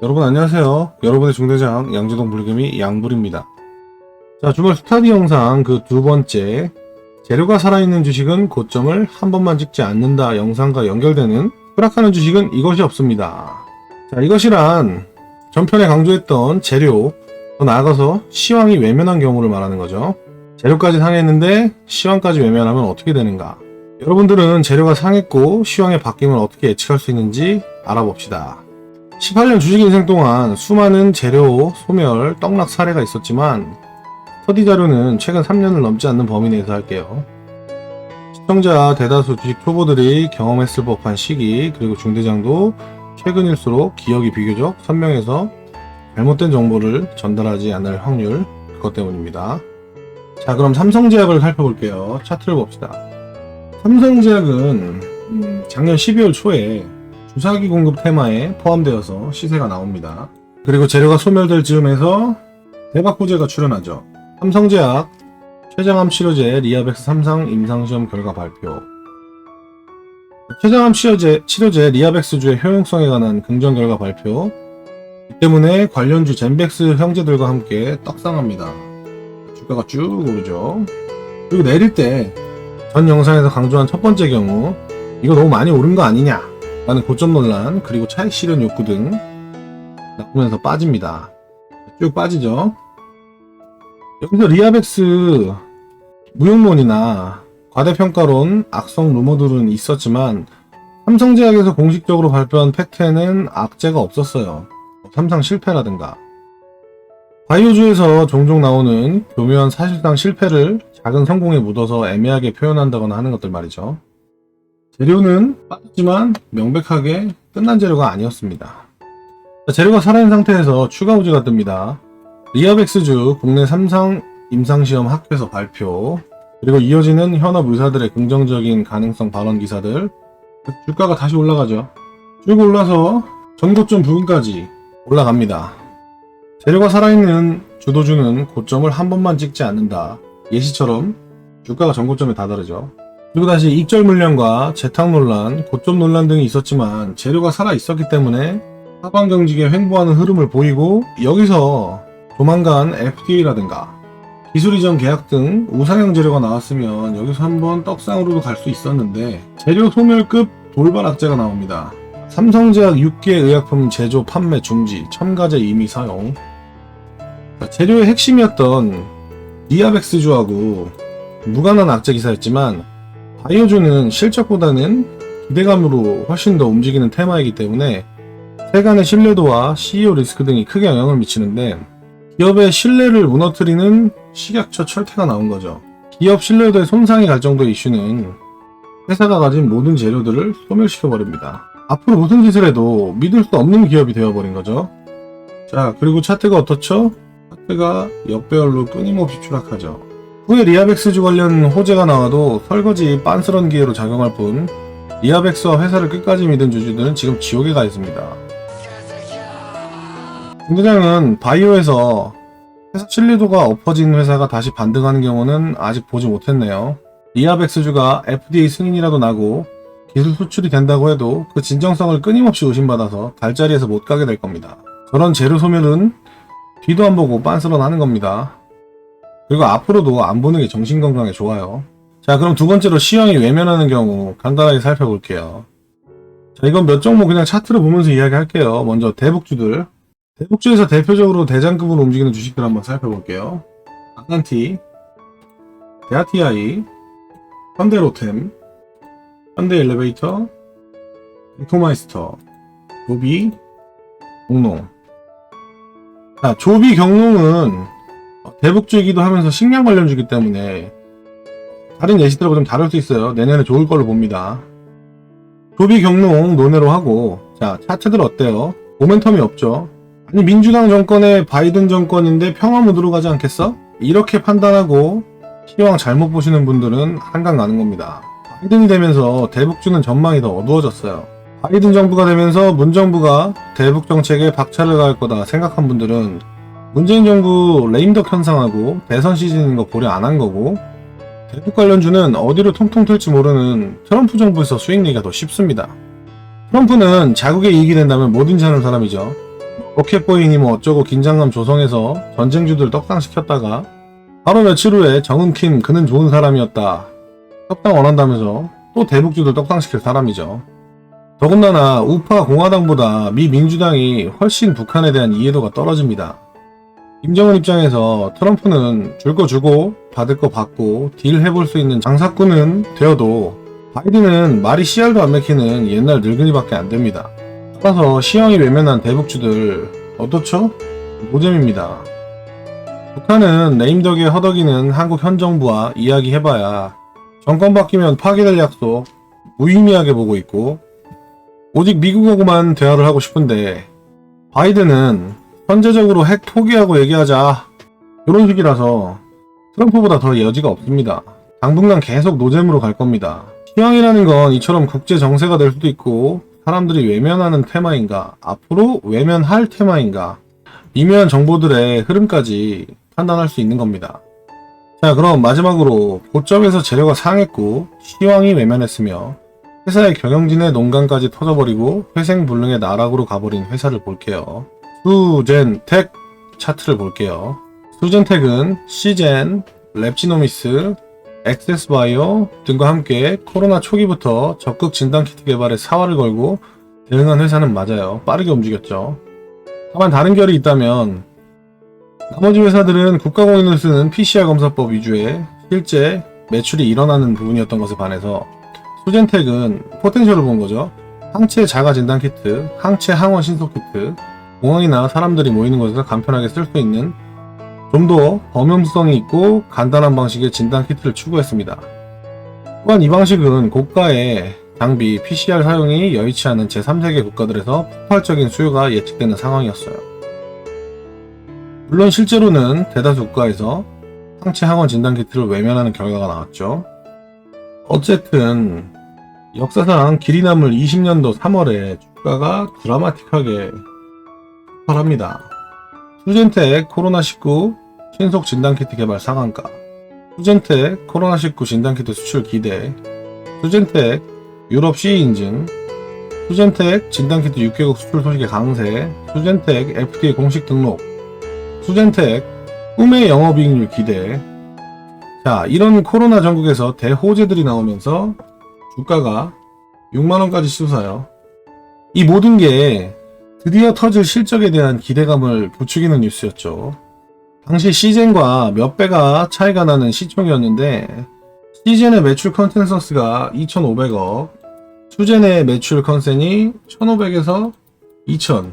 여러분 안녕하세요. 여러분의 중대장 양재동 불금이 양불입니다. 자, 주말 스타디 영상 그 두 번째 재료가 살아있는 주식은 고점을 한 번만 찍지 않는다 영상과 연결되는 추락하는 주식은 이것이 없습니다. 자, 이것이란 전편에 강조했던 재료, 더 나아가서 시황이 외면한 경우를 말하는 거죠. 재료까지 상했는데 시황까지 외면하면 어떻게 되는가? 여러분들은 재료가 상했고 시황의 바뀜을 어떻게 예측할 수 있는지 알아봅시다. 18년 주식 인생 동안 수많은 재료, 소멸, 떡락 사례가 있었지만 스터디 자료는 최근 3년을 넘지 않는 범위 내에서 할게요. 시청자 대다수 주식 초보들이 경험했을 법한 시기 그리고 중대장도 최근일수록 기억이 비교적 선명해서 잘못된 정보를 전달하지 않을 확률 그것 때문입니다. 자 그럼 삼성제약을 살펴볼게요. 차트를 봅시다. 삼성제약은 음, 작년 12월 초에 주사기 공급 테마에 포함되어서 시세가 나옵니다. 그리고 재료가 소멸될 즈음에서 대박 호재가 출현하죠. 삼성제약 최장암 치료제 리아백스 3상 임상시험 결과 발표. 최장암 치료제, 치료제 리아백스주의 효용성에 관한 긍정 결과 발표. 이 때문에 관련주 젠백스 형제들과 함께 떡상합니다. 주가가 쭉 오르죠. 그리고 내릴 때 전 영상에서 강조한 첫 번째 경우 이거 너무 많이 오른 거 아니냐 라는 고점 논란 그리고 차익 실현 욕구 등 나오면서 빠집니다. 쭉 빠지죠. 여기서 리아백스 무용론이나 과대평가론, 악성 루머들은 있었지만 삼성제약에서 공식적으로 발표한 팩트에는 악재가 없었어요. 삼상 실패라든가 바이오주에서 종종 나오는 교묘한 사실상 실패를 작은 성공에 묻어서 애매하게 표현한다거나 하는 것들 말이죠. 재료는 빠졌지만 명백하게 끝난 재료가 아니었습니다. 자, 재료가 살아있는 상태에서 추가 우지가 뜹니다. 리아백스주 국내 3상 임상시험 학회에서 발표 그리고 이어지는 현업 의사들의 긍정적인 가능성 발언 기사들 주가가 다시 올라가죠. 쭉 올라서 전고점 부근까지 올라갑니다. 재료가 살아있는 주도주는 고점을 한 번만 찍지 않는다. 예시처럼 주가가 전고점에 다다르죠. 그리고 다시 익절 물량과 재탕 논란, 고점 논란 등이 있었지만 재료가 살아 있었기 때문에 하방 경직에 횡보하는 흐름을 보이고 여기서 조만간 FDA라든가 기술 이전 계약 등 우상향 재료가 나왔으면 여기서 한번 떡상으로도 갈 수 있었는데 재료 소멸급 돌발 악재가 나옵니다. 삼성제약 6개 의약품 제조 판매 중지, 첨가제 이미 사용. 재료의 핵심이었던 리아백스주하고 무관한 악재 기사였지만 바이오주는 실적보다는 기대감으로 훨씬 더 움직이는 테마이기 때문에 세간의 신뢰도와 CEO 리스크 등이 크게 영향을 미치는데 기업의 신뢰를 무너뜨리는 식약처 철퇴가 나온 거죠. 기업 신뢰도에 손상이 갈 정도의 이슈는 회사가 가진 모든 재료들을 소멸시켜 버립니다. 앞으로 무슨 짓을 해도 믿을 수 없는 기업이 되어버린 거죠. 자, 그리고 차트가 어떻죠? 차트가 역배열로 끊임없이 추락하죠. 후에 리아백스주 관련 호재가 나와도 설거지 빤스런 기회로 작용할 뿐 리아백스와 회사를 끝까지 믿은 주주들은 지금 지옥에 가 있습니다. 중대장은 바이오에서 회사 신뢰도가 엎어진 회사가 다시 반등하는 경우는 아직 보지 못했네요. 리아백스주가 FDA 승인이라도 나고 기술 수출이 된다고 해도 그 진정성을 끊임없이 의심받아서 달자리에서 못 가게 될 겁니다. 저런 재료 소멸은 뒤도 안 보고 빤스런 하는 겁니다. 그리고 앞으로도 안 보는 게 정신건강에 좋아요. 자, 그럼 두 번째로 시황이 외면하는 경우 간단하게 살펴볼게요. 자, 이건 몇 종목 그냥 차트를 보면서 이야기할게요. 먼저 대북주들. 대북주에서 대표적으로 대장급으로 움직이는 주식들 한번 살펴볼게요. 아산티, 대아티아이, 현대로템, 현대엘리베이터, 이코마이스터, 조비, 공농. 자, 조비 경농은 대북주이기도 하면서 식량 관련주기 때문에 다른 예시들하고 좀 다를 수 있어요. 내년에 좋을 걸로 봅니다. 조비 경농 논외로 하고 자 차트들 어때요? 모멘텀이 없죠. 아니 민주당 정권의 바이든 정권인데 평화 모드로 가지 않겠어? 이렇게 판단하고 시황 잘못 보시는 분들은 한강 가는 겁니다. 바이든이 되면서 대북주는 전망이 더 어두워졌어요. 바이든 정부가 되면서 문 정부가 대북 정책에 박차를 가할 거다 생각한 분들은 문재인 정부 레임덕 현상하고 대선 시즌인 거 고려 안 한 거고 대북 관련주는 어디로 통통 튈지 모르는 트럼프 정부에서 수익 내기가 더 쉽습니다. 트럼프는 자국의 이익이 된다면 뭐든지 하는 사람이죠. 로켓보이니 뭐 어쩌고 긴장감 조성해서 전쟁주들 떡상시켰다가 바로 며칠 후에 정은킴 그는 좋은 사람이었다. 협상 원한다면서 또 대북주들 떡상시킬 사람이죠. 더군다나 우파 공화당보다 미 민주당이 훨씬 북한에 대한 이해도가 떨어집니다. 김정은 입장에서 트럼프는 줄 거 주고 받을 거 받고 딜 해볼 수 있는 장사꾼은 되어도 바이든은 말이 씨알도 안 맥히는 옛날 늙은이밖에 안 됩니다. 따라서 시황이 외면한 대북주들 어떻죠? 노잼입니다. 북한은 레임덕에 허덕이는 한국 현 정부와 이야기해봐야 정권 바뀌면 파기될 약속 무의미하게 보고 있고 오직 미국하고만 대화를 하고 싶은데 바이든은 현재적으로 핵 포기하고 얘기하자 이런 식이라서 트럼프보다 더 여지가 없습니다. 당분간 계속 노잼으로 갈 겁니다. 시황이라는 건 이처럼 국제 정세가 될 수도 있고 사람들이 외면하는 테마인가 앞으로 외면할 테마인가 미묘한 정보들의 흐름까지 판단할 수 있는 겁니다. 자 그럼 마지막으로 고점에서 재료가 상했고 시황이 외면했으며 회사의 경영진의 농간까지 터져버리고 회생불능의 나락으로 가버린 회사를 볼게요. 수젠텍 차트를 볼게요. 수젠텍은 시젠, 랩지노미스, 엑세스바이오 등과 함께 코로나 초기부터 적극 진단 키트 개발에 사활을 걸고 대응한 회사는 맞아요. 빠르게 움직였죠. 다만 다른 결이 있다면 나머지 회사들은 국가공인을 쓰는 PCR 검사법 위주의 실제 매출이 일어나는 부분이었던 것에 반해서 수젠텍은 포텐셜을 본 거죠. 항체 자가 진단 키트, 항체 항원 신속 키트, 공항이나 사람들이 모이는 곳에서 간편하게 쓸 수 있는 좀 더 범용성이 있고 간단한 방식의 진단 키트를 추구했습니다. 또한 이 방식은 고가의 장비 PCR 사용이 여의치 않은 제3세계 국가들에서 폭발적인 수요가 예측되는 상황이었어요. 물론 실제로는 대다수 국가에서 항체 항원 진단 키트를 외면하는 결과가 나왔죠. 어쨌든 역사상 길이 남을 20년도 3월에 주가가 드라마틱하게 폭발합니다. 수젠텍 코로나19 신속 진단키트 개발 상한가. 수젠텍 코로나19 진단키트 수출 기대. 수젠텍 유럽 CE 인증. 수젠텍 진단키트 6개국 수출 소식의 강세. 수젠텍 FDA 공식 등록. 수젠텍 꿈의 영업이익률 기대. 자 이런 코로나 전국에서 대호재들이 나오면서 주가가 6만원까지 솟아요. 이 모든 게 드디어 터질 실적에 대한 기대감을 부추기는 뉴스였죠. 당시 시젠과 몇 배가 차이가 나는 시총이었는데 시젠의 매출 컨센서스가 2,500억, 수젠의 매출 컨센이 1,500에서 2,000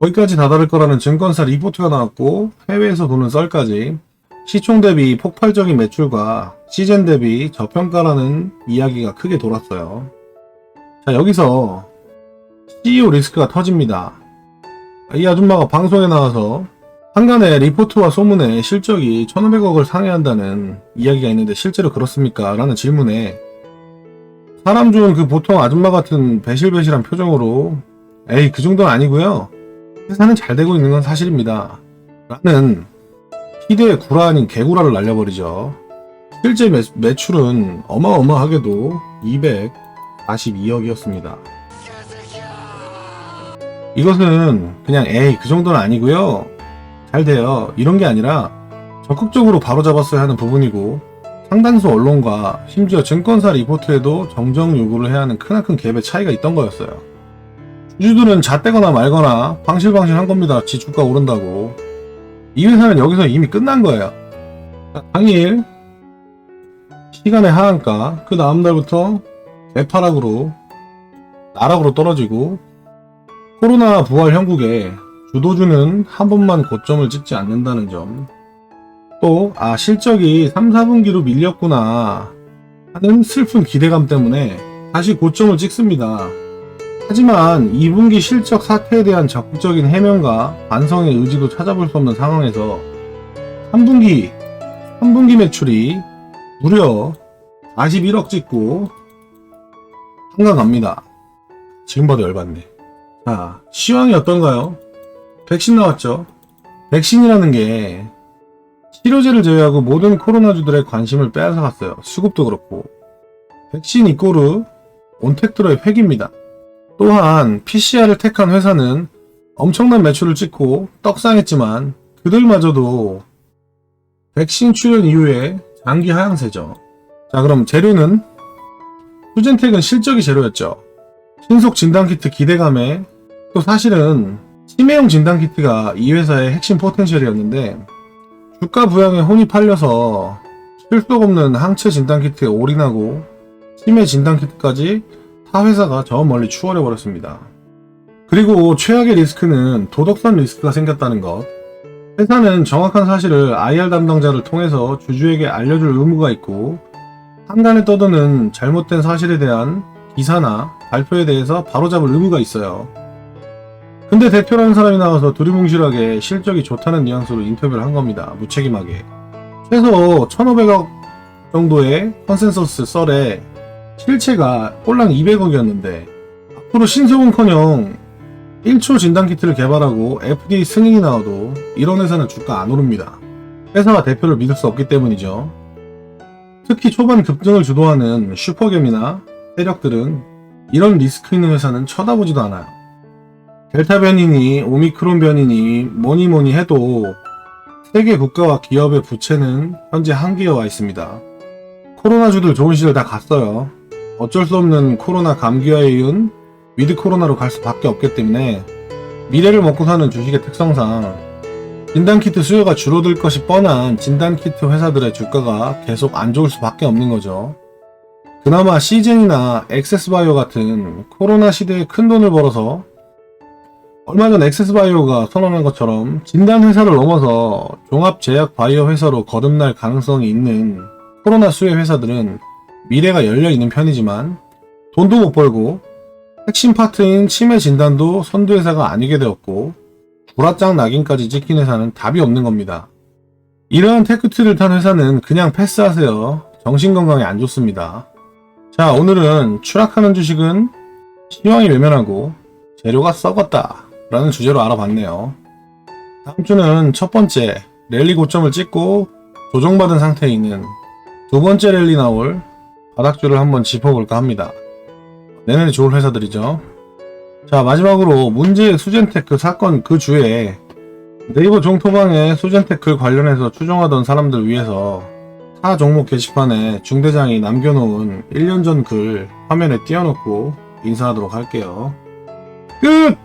거기까지 다다를 거라는 증권사 리포트가 나왔고 해외에서 도는 썰까지 시총 대비 폭발적인 매출과 시젠 대비 저평가라는 이야기가 크게 돌았어요. 자 여기서 CEO 리스크가 터집니다. 이 아줌마가 방송에 나와서 한간에 리포트와 소문에 실적이 1500억을 상회한다는 이야기가 있는데 실제로 그렇습니까? 라는 질문에 사람 좋은 그 보통 아줌마 같은 배실배실한 표정으로 에이 그 정도는 아니고요. 회사는 잘 되고 있는 건 사실입니다. 라는 희대의 구라 아닌 개구라를 날려버리죠. 실제 매, 매출은 어마어마하게도 242억이었습니다. 이것은 그냥 에이 그 정도는 아니고요. 잘 돼요. 이런 게 아니라 적극적으로 바로잡았어야 하는 부분이고 상당수 언론과 심지어 증권사 리포트에도 정정 요구를 해야 하는 크나큰 갭의 차이가 있던 거였어요. 주주들은 잣대거나 말거나 방실방실 한 겁니다. 지 주가 오른다고. 이 회사는 여기서 이미 끝난 거예요. 당일 시간의 하한가 그 다음 날부터 대파락으로 나락으로 떨어지고 코로나 부활 형국에 주도주는 한 번만 고점을 찍지 않는다는 점. 또, 아, 실적이 3, 4분기로 밀렸구나 하는 슬픈 기대감 때문에 다시 고점을 찍습니다. 하지만 2분기 실적 사태에 대한 적극적인 해명과 반성의 의지도 찾아볼 수 없는 상황에서 3분기, 3분기 매출이 무려 41억 찍고 한강 갑니다. 지금 봐도 열받네. 자, 시황이 어떤가요? 백신 나왔죠? 백신이라는 게 치료제를 제외하고 모든 코로나주들의 관심을 빼앗아갔어요. 수급도 그렇고. 백신 이꼬르 온택트로의 획입니다. 또한 PCR을 택한 회사는 엄청난 매출을 찍고 떡상했지만 그들마저도 백신 출현 이후에 장기 하향세죠. 자 그럼 재료는 수젠텍은 실적이 재료였죠. 신속 진단키트 기대감에 또 사실은 치매용 진단 키트가 이 회사의 핵심 포텐셜이었는데 주가 부양에 혼이 팔려서 실속 없는 항체 진단 키트에 올인하고 치매 진단 키트까지 타 회사가 저 멀리 추월해 버렸습니다. 그리고 최악의 리스크는 도덕성 리스크가 생겼다는 것. 회사는 정확한 사실을 IR 담당자를 통해서 주주에게 알려줄 의무가 있고 한간에 떠도는 잘못된 사실에 대한 기사나 발표에 대해서 바로잡을 의무가 있어요. 근데 대표라는 사람이 나와서 두리뭉실하게 실적이 좋다는 뉘앙스로 인터뷰를 한 겁니다. 무책임하게. 최소 1,500억 정도의 컨센서스 썰에 실체가 꼴랑 200억이었는데 앞으로 신속은커녕 1초 진단키트를 개발하고 FDA 승인이 나와도 이런 회사는 주가 안 오릅니다. 회사가 대표를 믿을 수 없기 때문이죠. 특히 초반 급등을 주도하는 슈퍼겜이나 세력들은 이런 리스크 있는 회사는 쳐다보지도 않아요. 델타 변이니 오미크론 변이니 뭐니 뭐니 해도 세계 국가와 기업의 부채는 현재 한계에 와 있습니다. 코로나주들 좋은 시절 다 갔어요. 어쩔 수 없는 코로나 감기와에 이은 위드 코로나로 갈 수밖에 없기 때문에 미래를 먹고 사는 주식의 특성상 진단키트 수요가 줄어들 것이 뻔한 진단키트 회사들의 주가가 계속 안 좋을 수밖에 없는 거죠. 그나마 시젠이나 엑세스바이오 같은 코로나 시대에 큰 돈을 벌어서 얼마 전 엑세스바이오가 선언한 것처럼 진단 회사를 넘어서 종합 제약 바이오 회사로 거듭날 가능성이 있는 코로나 수혜 회사들은 미래가 열려 있는 편이지만 돈도 못 벌고 핵심 파트인 치매 진단도 선두회사가 아니게 되었고 불화장 낙인까지 찍힌 회사는 답이 없는 겁니다. 이러한 테크트를 탄 회사는 그냥 패스하세요. 정신건강에 안 좋습니다. 자 오늘은 추락하는 주식은 시황이 외면하고 재료가 썩었다 라는 주제로 알아봤네요. 다음 주는 첫 번째 랠리 고점을 찍고 조정받은 상태에 있는 두 번째 랠리 나올 바닥주를 한번 짚어볼까 합니다. 내년에 좋을 회사들이죠. 자, 마지막으로 문제의 수젠테크 사건 그 주에 네이버 종토방에 수젠테크 관련해서 추정하던 사람들 위해서 타 종목 게시판에 중대장이 남겨놓은 1년 전 글 화면에 띄워놓고 인사하도록 할게요. 끝!